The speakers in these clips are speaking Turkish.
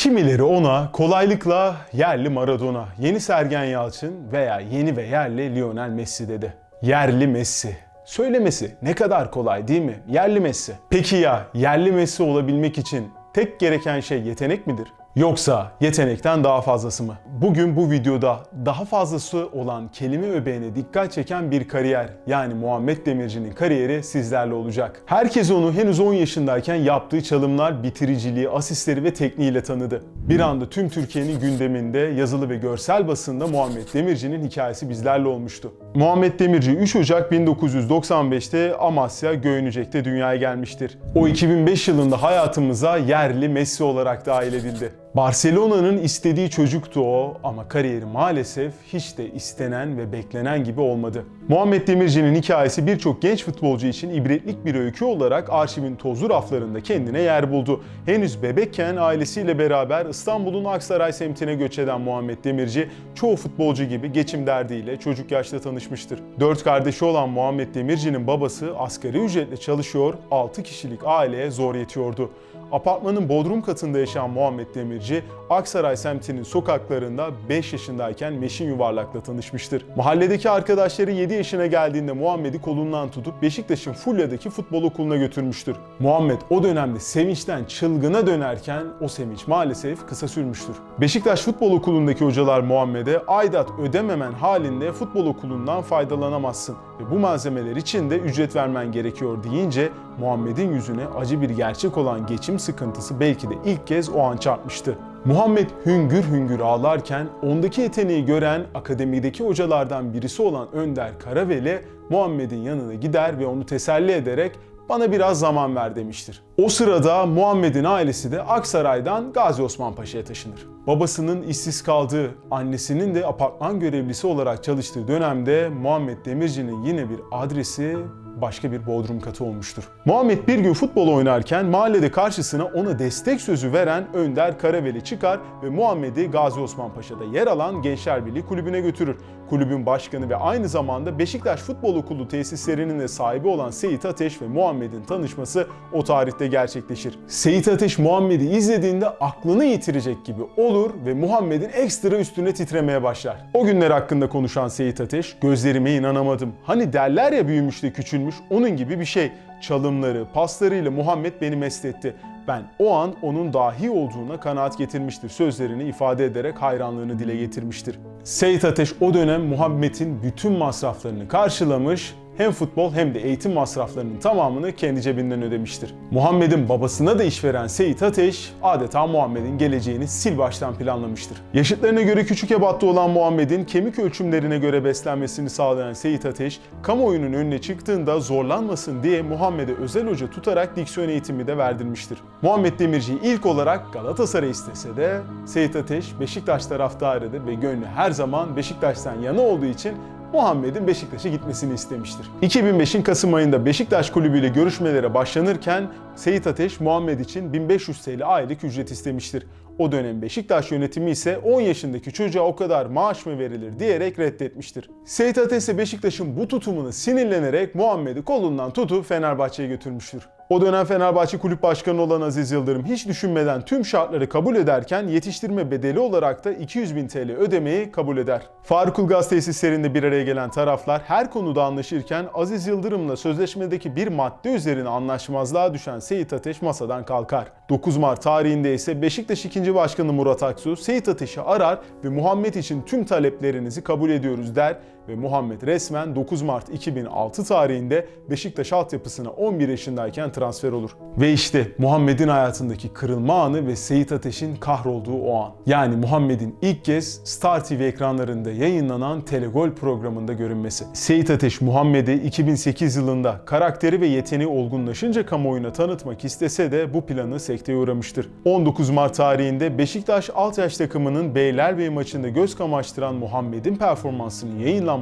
Kimileri ona kolaylıkla yerli Maradona, yeni Sergen Yalçın veya yeni ve yerli Lionel Messi dedi. Yerli Messi. Söylemesi ne kadar kolay değil mi? Yerli Messi. Peki ya yerli Messi olabilmek için tek gereken şey yetenek midir? Yoksa yetenekten daha fazlası mı? Bugün bu videoda daha fazlası olan kelime öbeğine dikkat çeken bir kariyer yani Muhammed Demirci'nin kariyeri sizlerle olacak. Herkes onu henüz 10 yaşındayken yaptığı çalımlar, bitiriciliği, asistleri ve tekniğiyle tanıdı. Bir anda tüm Türkiye'nin gündeminde yazılı ve görsel basında Muhammed Demirci'nin hikayesi bizlerle olmuştu. Muhammed Demirci 3 Ocak 1995'te Amasya Göynücek'te dünyaya gelmiştir. O 2005 yılında hayatımıza yerli Messi olarak dahil edildi. Barcelona'nın istediği çocuktu o ama kariyeri maalesef hiç de istenen ve beklenen gibi olmadı. Muhammed Demirci'nin hikayesi birçok genç futbolcu için ibretlik bir öykü olarak arşivin tozlu raflarında kendine yer buldu. Henüz bebekken ailesiyle beraber İstanbul'un Aksaray semtine göç eden Muhammed Demirci çoğu futbolcu gibi geçim derdiyle çocuk yaşta tanışmıştır. Dört kardeşi olan Muhammed Demirci'nin babası asgari ücretle çalışıyor, 6 kişilik aileye zor yetiyordu. Apartmanın bodrum katında yaşayan Muhammed Demirci, Aksaray semtinin sokaklarında 5 yaşındayken Meşin Yuvarlak'la tanışmıştır. Mahalledeki arkadaşları 7 yaşına geldiğinde Muhammed'i kolundan tutup Beşiktaş'ın Fulya'daki futbol okuluna götürmüştür. Muhammed o dönemde sevinçten çılgına dönerken o sevinç maalesef kısa sürmüştür. Beşiktaş Futbol Okulu'ndaki hocalar Muhammed'e aidat ödememen halinde futbol okulundan faydalanamazsın ve bu malzemeler için de ücret vermen gerekiyor deyince Muhammed'in yüzüne acı bir gerçek olan geçim sıkıntısı belki de ilk kez o an çarpmıştı. Muhammed hüngür hüngür ağlarken ondaki yeteneği gören akademideki hocalardan birisi olan Önder Karaveli Muhammed'in yanına gider ve onu teselli ederek bana biraz zaman ver demiştir. O sırada Muhammed'in ailesi de Aksaray'dan Gazi Osman Paşa'ya taşınır. Babasının işsiz kaldığı, annesinin de apartman görevlisi olarak çalıştığı dönemde Muhammed Demirci'nin yine bir adresi başka bir bodrum katı olmuştur. Muhammed bir gün futbol oynarken mahallede karşısına ona destek sözü veren Önder Karaveli çıkar ve Muhammed'i Gazi Osman Paşa'da yer alan Gençler Birliği kulübüne götürür. Kulübün başkanı ve aynı zamanda Beşiktaş Futbol Okulu tesislerinin de sahibi olan Seyit Ateş ve Muhammed'in tanışması o tarihte gerçekleşir. Seyit Ateş Muhammed'i izlediğinde aklını yitirecek gibi olur ve Muhammed'in ekstra üstüne titremeye başlar. O günler hakkında konuşan Seyit Ateş, gözlerime inanamadım. Hani derler ya büyümüş de küçülmüş, onun gibi bir şey. Çalımları, paslarıyla Muhammed beni mest etti. Ben o an onun dahi olduğuna kanaat getirmiştir. Sözlerini ifade ederek hayranlığını dile getirmiştir. Seyit Ateş o dönem Muhammed'in bütün masraflarını karşılamış, hem futbol hem de eğitim masraflarının tamamını kendi cebinden ödemiştir. Muhammed'in babasına da iş veren Seyit Ateş adeta Muhammed'in geleceğini sil baştan planlamıştır. Yaşıtlarına göre küçük ebatta olan Muhammed'in kemik ölçümlerine göre beslenmesini sağlayan Seyit Ateş, kamuoyunun önüne çıktığında zorlanmasın diye Muhammed'e özel hoca tutarak diksiyon eğitimi de verdirmiştir. Muhammed Demirci'yi ilk olarak Galatasaray istese de Seyit Ateş Beşiktaş taraftarıdır ve gönlü her zaman Beşiktaş'tan yana olduğu için Muhammed'in Beşiktaş'a gitmesini istemiştir. 2005'in Kasım ayında Beşiktaş Kulübü ile görüşmelere başlanırken Seyit Ateş Muhammed için 1500 TL aylık ücret istemiştir. O dönem Beşiktaş yönetimi ise 10 yaşındaki çocuğa o kadar maaş mı verilir diyerek reddetmiştir. Seyit Ateş ise Beşiktaş'ın bu tutumunu sinirlenerek Muhammed'i kolundan tutup Fenerbahçe'ye götürmüştür. O dönem Fenerbahçe Kulüp Başkanı olan Aziz Yıldırım hiç düşünmeden tüm şartları kabul ederken yetiştirme bedeli olarak da 200 bin TL ödemeyi kabul eder. Faruk Ulgaz tesislerinde bir araya gelen taraflar her konuda anlaşırken Aziz Yıldırım'la sözleşmedeki bir madde üzerine anlaşmazlığa düşen Seyit Ateş masadan kalkar. 9 Mart tarihinde ise Beşiktaş 2. Başkanı Murat Aksu Seyit Ateş'i arar ve Muhammed için tüm taleplerinizi kabul ediyoruz der ve Muhammed resmen 9 Mart 2006 tarihinde Beşiktaş altyapısına 11 yaşındayken transfer olur. Ve işte Muhammed'in hayatındaki kırılma anı ve Seyit Ateş'in kahrolduğu o an. Yani Muhammed'in ilk kez Star TV ekranlarında yayınlanan Telegol programında görünmesi. Seyit Ateş Muhammed'i 2008 yılında karakteri ve yeteneği olgunlaşınca kamuoyuna tanıtmak istese de bu planı sekteye uğramıştır. 19 Mart tarihinde Beşiktaş alt yaş takımının Beylerbeyi maçında göz kamaştıran Muhammed'in performansının yayınlanması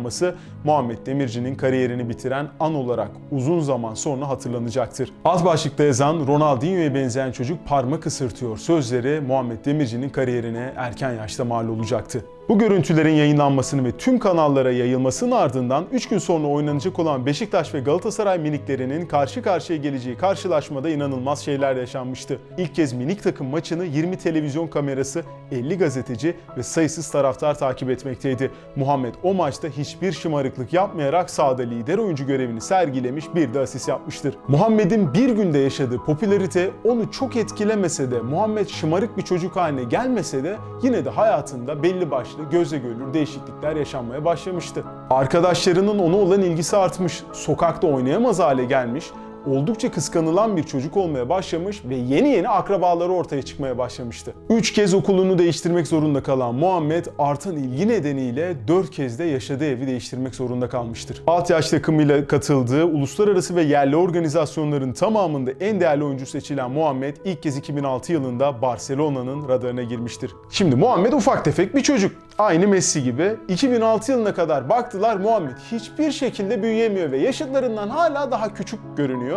Muhammed Demirci'nin kariyerini bitiren an olarak uzun zaman sonra hatırlanacaktır. Alt başlıkta yazan Ronaldinho'ya benzeyen çocuk parmak ısırtıyor sözleri Muhammed Demirci'nin kariyerine erken yaşta mal olacaktı. Bu görüntülerin yayınlanmasını ve tüm kanallara yayılmasının ardından 3 gün sonra oynanacak olan Beşiktaş ve Galatasaray miniklerinin karşı karşıya geleceği karşılaşmada inanılmaz şeyler yaşanmıştı. İlk kez minik takım maçını 20 televizyon kamerası, 50 gazeteci ve sayısız taraftar takip etmekteydi. Muhammed o maçta hiçbir şımarıklık yapmayarak sahada lider oyuncu görevini sergilemiş bir de asist yapmıştır. Muhammed'in bir günde yaşadığı popülarite onu çok etkilemese de Muhammed şımarık bir çocuk haline gelmese de yine de hayatında belli başlı gözle görülür değişiklikler yaşanmaya başlamıştı. Arkadaşlarının ona olan ilgisi artmış, sokakta oynayamaz hale gelmiş, oldukça kıskanılan bir çocuk olmaya başlamış ve yeni yeni akrabaları ortaya çıkmaya başlamıştı. Üç kez okulunu değiştirmek zorunda kalan Muhammed artan ilgi nedeniyle dört kez de yaşadığı evi değiştirmek zorunda kalmıştır. Alt yaş takımıyla katıldığı uluslararası ve yerli organizasyonların tamamında en değerli oyuncu seçilen Muhammed ilk kez 2006 yılında Barcelona'nın radarına girmiştir. Şimdi Muhammed ufak tefek bir çocuk. Aynı Messi gibi 2006 yılına kadar baktılar Muhammed hiçbir şekilde büyüyemiyor ve yaşıtlarından hala daha küçük görünüyor.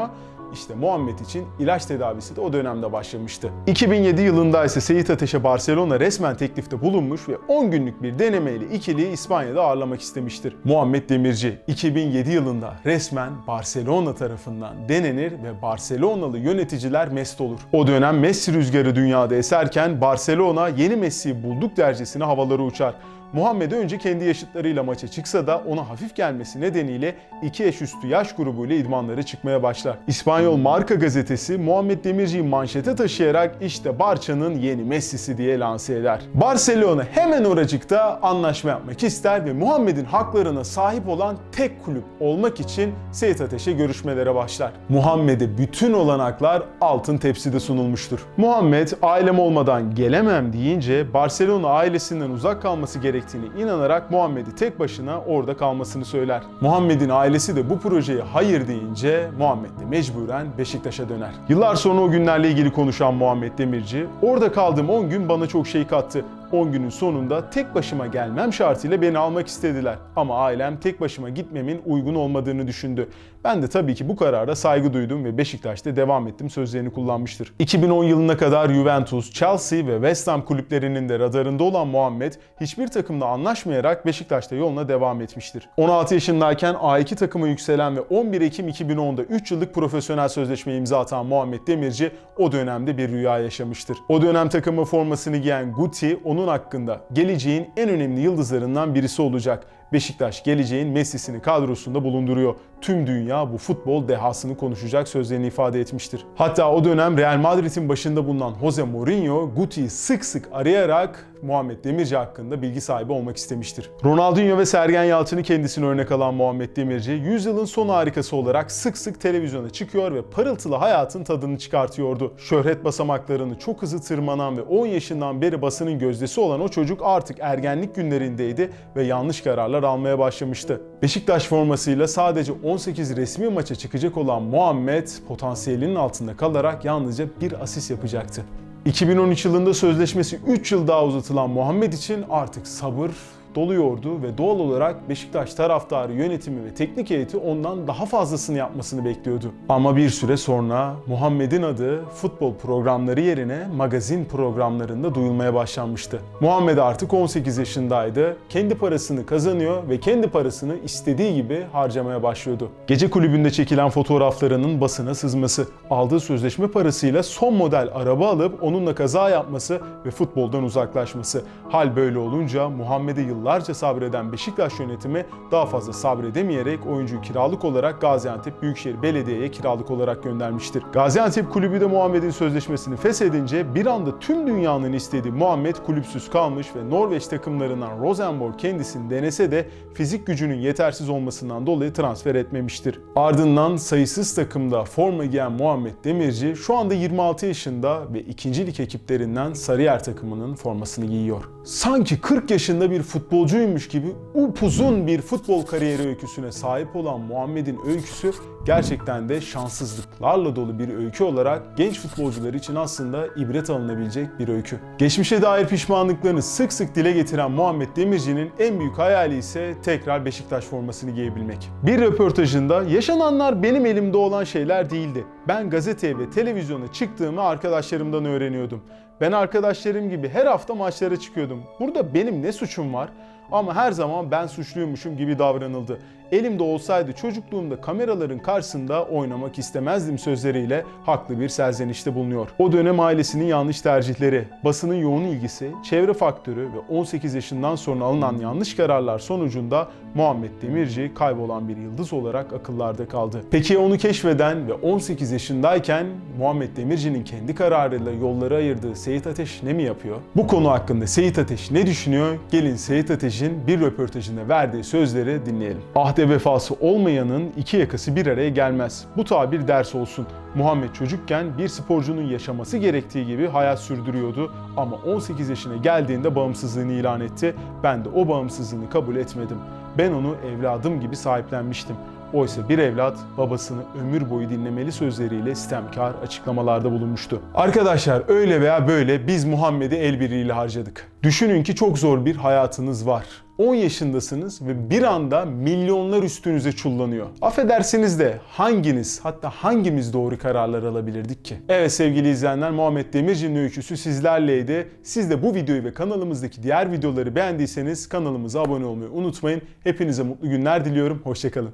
İşte Muhammed için ilaç tedavisi de o dönemde başlamıştı. 2007 yılında ise Seyit Ateş'e Barcelona resmen teklifte bulunmuş ve 10 günlük bir denemeyle ikiliyi İspanya'da ağırlamak istemiştir. Muhammed Demirci 2007 yılında resmen Barcelona tarafından denenir ve Barcelonalı yöneticiler mest olur. O dönem Messi rüzgarı dünyada eserken Barcelona yeni Messi'yi bulduk dercesine havalara uçar. Muhammed önce kendi yaşıtlarıyla maça çıksa da ona hafif gelmesi nedeniyle iki yaş üstü yaş grubuyla idmanlara çıkmaya başlar. İspanyol Marca gazetesi Muhammed Demirci'yi manşete taşıyarak işte Barça'nın yeni Messi'si diye lanse eder. Barcelona hemen oracıkta anlaşma yapmak ister ve Muhammed'in haklarına sahip olan tek kulüp olmak için Seyit Ateş'e görüşmelere başlar. Muhammed'e bütün olanaklar altın tepside sunulmuştur. Muhammed ailem olmadan gelemem deyince Barcelona ailesinden uzak kalması gerektiğini inanarak Muhammed'i tek başına orada kalmasını söyler. Muhammed'in ailesi de bu projeye hayır deyince Muhammed de mecburen Beşiktaş'a döner. Yıllar sonra o günlerle ilgili konuşan Muhammed Demirci, orada kaldığım 10 gün bana çok şey kattı. 10 günün sonunda tek başıma gelmem şartıyla beni almak istediler. Ama ailem tek başıma gitmemin uygun olmadığını düşündü. Ben de tabii ki bu karara saygı duydum ve Beşiktaş'ta devam ettim sözlerini kullanmıştır. 2010 yılına kadar Juventus, Chelsea ve West Ham kulüplerinin de radarında olan Muhammed hiçbir takımla anlaşmayarak Beşiktaş'ta yoluna devam etmiştir. 16 yaşındayken A2 takıma yükselen ve 11 Ekim 2010'da 3 yıllık profesyonel sözleşme imza atan Muhammed Demirci o dönemde bir rüya yaşamıştır. O dönem takımı formasını giyen Guti onun hakkında geleceğin en önemli yıldızlarından birisi olacak. Beşiktaş geleceğin Messi'sini kadrosunda bulunduruyor. Tüm dünya bu futbol dehasını konuşacak sözlerini ifade etmiştir. Hatta o dönem Real Madrid'in başında bulunan Jose Mourinho, Guti'yi sık sık arayarak Muhammed Demirci hakkında bilgi sahibi olmak istemiştir. Ronaldinho ve Sergen Yalçın'ı kendisine örnek alan Muhammed Demirci, yüzyılın son harikası olarak sık sık televizyona çıkıyor ve parıltılı hayatın tadını çıkartıyordu. Şöhret basamaklarını çok hızlı tırmanan ve 10 yaşından beri basının gözdesi olan o çocuk artık ergenlik günlerindeydi ve yanlış kararlar almaya başlamıştı. Beşiktaş formasıyla sadece 18 resmi maça çıkacak olan Muhammed potansiyelinin altında kalarak yalnızca bir asist yapacaktı. 2013 yılında sözleşmesi 3 yıl daha uzatılan Muhammed için artık sabır doluyordu ve doğal olarak Beşiktaş taraftarı, yönetimi ve teknik heyeti ondan daha fazlasını yapmasını bekliyordu. Ama bir süre sonra Muhammed'in adı futbol programları yerine magazin programlarında duyulmaya başlanmıştı. Muhammed artık 18 yaşındaydı, kendi parasını kazanıyor ve kendi parasını istediği gibi harcamaya başlıyordu. Gece kulübünde çekilen fotoğraflarının basına sızması, aldığı sözleşme parasıyla son model araba alıp onunla kaza yapması ve futboldan uzaklaşması. Hal böyle olunca Muhammed'e yıllarca sabreden Beşiktaş yönetimi daha fazla sabredemeyerek oyuncuyu kiralık olarak Gaziantep Büyükşehir Belediye'ye kiralık olarak göndermiştir. Gaziantep kulübü de Muhammed'in sözleşmesini feshedince bir anda tüm dünyanın istediği Muhammed kulüpsüz kalmış ve Norveç takımlarından Rosenborg kendisini denese de fizik gücünün yetersiz olmasından dolayı transfer etmemiştir. Ardından sayısız takımda forma giyen Muhammed Demirci şu anda 26 yaşında ve ikincilik ekiplerinden Sarıyer takımının formasını giyiyor. Sanki 40 yaşında bir futbolcuymuş gibi upuzun bir futbol kariyeri öyküsüne sahip olan Muhammed'in öyküsü gerçekten de şanssızlıklarla dolu bir öykü olarak genç futbolcular için aslında ibret alınabilecek bir öykü. Geçmişe dair pişmanlıklarını sık sık dile getiren Muhammed Demirci'nin en büyük hayali ise tekrar Beşiktaş formasını giyebilmek. Bir röportajında yaşananlar benim elimde olan şeyler değildi. Ben gazeteye ve televizyona çıktığımı arkadaşlarımdan öğreniyordum. Ben arkadaşlarım gibi her hafta maçlara çıkıyordum. Burada benim ne suçum var? Ama her zaman ben suçluymuşum gibi davranıldı. Elimde olsaydı çocukluğumda kameraların karşısında oynamak istemezdim sözleriyle haklı bir serzenişte bulunuyor. O dönem ailesinin yanlış tercihleri, basının yoğun ilgisi, çevre faktörü ve 18 yaşından sonra alınan yanlış kararlar sonucunda Muhammed Demirci kaybolan bir yıldız olarak akıllarda kaldı. Peki onu keşfeden ve 18 yaşındayken Muhammed Demirci'nin kendi kararıyla yolları ayırdığı Seyit Ateş ne mi yapıyor? Bu konu hakkında Seyit Ateş ne düşünüyor? Gelin Seyit Ateş'in bir röportajında verdiği sözleri dinleyelim. Ahde vefası olmayanın iki yakası bir araya gelmez. Bu tabir ders olsun. Muhammed çocukken bir sporcunun yaşaması gerektiği gibi hayat sürdürüyordu ama 18 yaşına geldiğinde bağımsızlığını ilan etti. Ben de o bağımsızlığını kabul etmedim. Ben onu evladım gibi sahiplenmiştim. Oysa bir evlat babasını ömür boyu dinlemeli sözleriyle sistemkar açıklamalarda bulunmuştu. Arkadaşlar öyle veya böyle biz Muhammed'i el birliğiyle harcadık. Düşünün ki çok zor bir hayatınız var. 10 yaşındasınız ve bir anda milyonlar üstünüze çullanıyor. Affedersiniz de hanginiz hatta hangimiz doğru kararlar alabilirdik ki? Evet sevgili izleyenler Muhammed Demirci'nin öyküsü sizlerleydi. Siz de bu videoyu ve kanalımızdaki diğer videoları beğendiyseniz kanalımıza abone olmayı unutmayın. Hepinize mutlu günler diliyorum. Hoşçakalın.